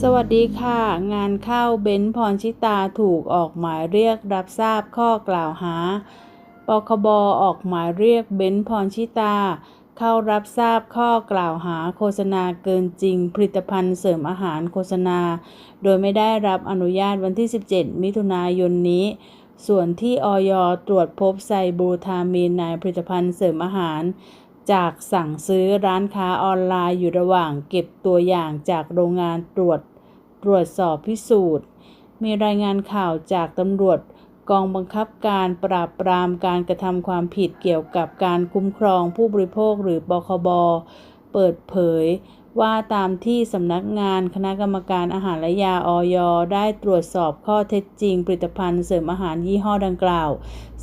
สวัสดีค่ะ งานเข้าเบนพรชิตาถูกออกหมายเรียกรับทราบข้อกล่าวหา ปคบออกหมายเรียกเบนพรชิตา เข้ารับทราบข้อกล่าวหาโฆษณาเกินจริง ผลิตภัณฑ์เสริมอาหารโฆษณา โดยไม่ได้รับอนุญาตวันที่ 17 มิถุนายนนี้ ส่วนที่ออยตรวจพบไซบูทามีนในผลิตภัณฑ์เสริมอาหาร จากสั่งซื้อร้านค้าออนไลน์อยู่ระหว่างเก็บตัวอย่างจากโรงงานตรวจตรวจสอบพิสูจน์ มีรายงานข่าวจากตำรวจกองบังคับการปราบปรามการกระทำความผิดเกี่ยวกับการคุ้มครองผู้บริโภคหรือปคบ เปิดเผยว่าตามที่สำนักงานคณะกรรมการอาหารและยาออยได้ตรวจสอบข้อเท็จจริง ผลิตภัณฑ์เสริมอาหารยี่ห้อดังกล่าว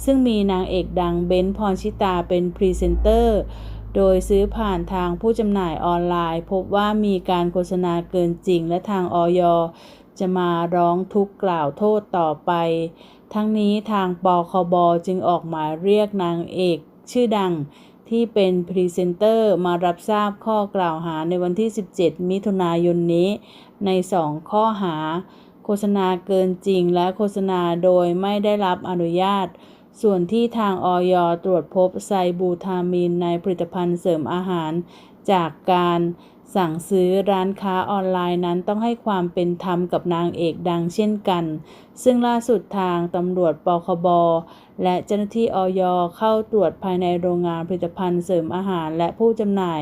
ซึ่งมีนางเอกดังเบนซ์พรชิตาเป็นพรีเซนเตอร์ โดยซื้อผ่านทางผู้จำหน่ายออนไลน์ พบว่ามีการโฆษณาเกินจริงและทางออยจะมาร้องทุกข์กล่าวโทษต่อไป ทั้งนี้ทางปคบจึงออกหมายเรียกนางเอกชื่อดังที่เป็นพรีเซนเตอร์มารับทราบข้อกล่าวหาในวันที่ 17 มิถุนายนนี้ ใน 2 ข้อหา โฆษณาเกินจริงและโฆษณาโดยไม่ได้รับอนุญาต ส่วนที่ทางออยตรวจพบไซบูทามีนในผลิตภัณฑ์เสริมอาหาร จากการสั่งซื้อร้านค้าออนไลน์นั้นต้องให้ความเป็นธรรมกับนางเอกดังเช่นกัน ซึ่งล่าสุดทางตำรวจปคบ และเจ้าหน้าที่ออยเข้าตรวจภายในโรงงานผลิตภัณฑ์เสริมอาหารและผู้จำหน่าย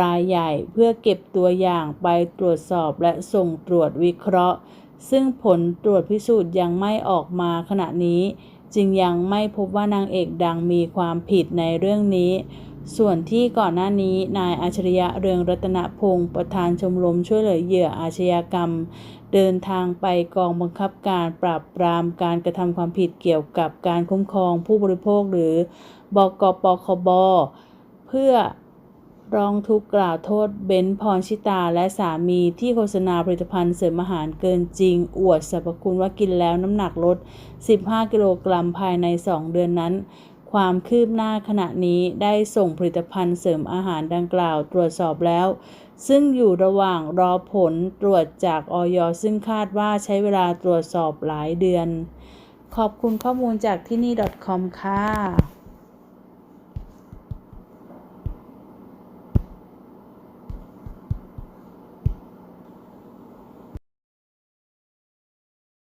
รายใหญ่เพื่อเก็บตัวอย่างไปตรวจสอบและส่งตรวจวิเคราะห์ ซึ่งผลตรวจพิสูจน์ยังไม่ออกมาขณะนี้ จึงยังไม่พบว่านางเอกดังมีความผิดในเรื่องนี้ ส่วนที่ก่อนหน้านี้นายอาชริยะเรืองรัตนพงศ์ประธานชมรมช่วยเหลือเหยื่ออาชญากรรม เดินทางไปกองบังคับการปราบปรามการกระทำความผิดเกี่ยวกับการคุ้มครองผู้บริโภคหรือ บกปคบเพื่อ ร้องทุกข์กล่าวโทษเบนซ์พรชิตาและสามีที่โฆษณาผลิตภัณฑ์เสริมอาหารเกินจริง อวดสรรพคุณว่ากินแล้วน้ำหนักลด 15 กิโลกรัมภายใน 2 เดือนนั้น ความคืบหน้าขณะนี้ได้ส่งผลิตภัณฑ์เสริมอาหารดังกล่าวตรวจสอบแล้ว ซึ่งอยู่ระหว่างรอผลตรวจจากออยซึ่งคาดว่าใช้เวลาตรวจสอบหลายเดือน ขอบคุณข้อมูลจากที่นี่ .com ค่ะ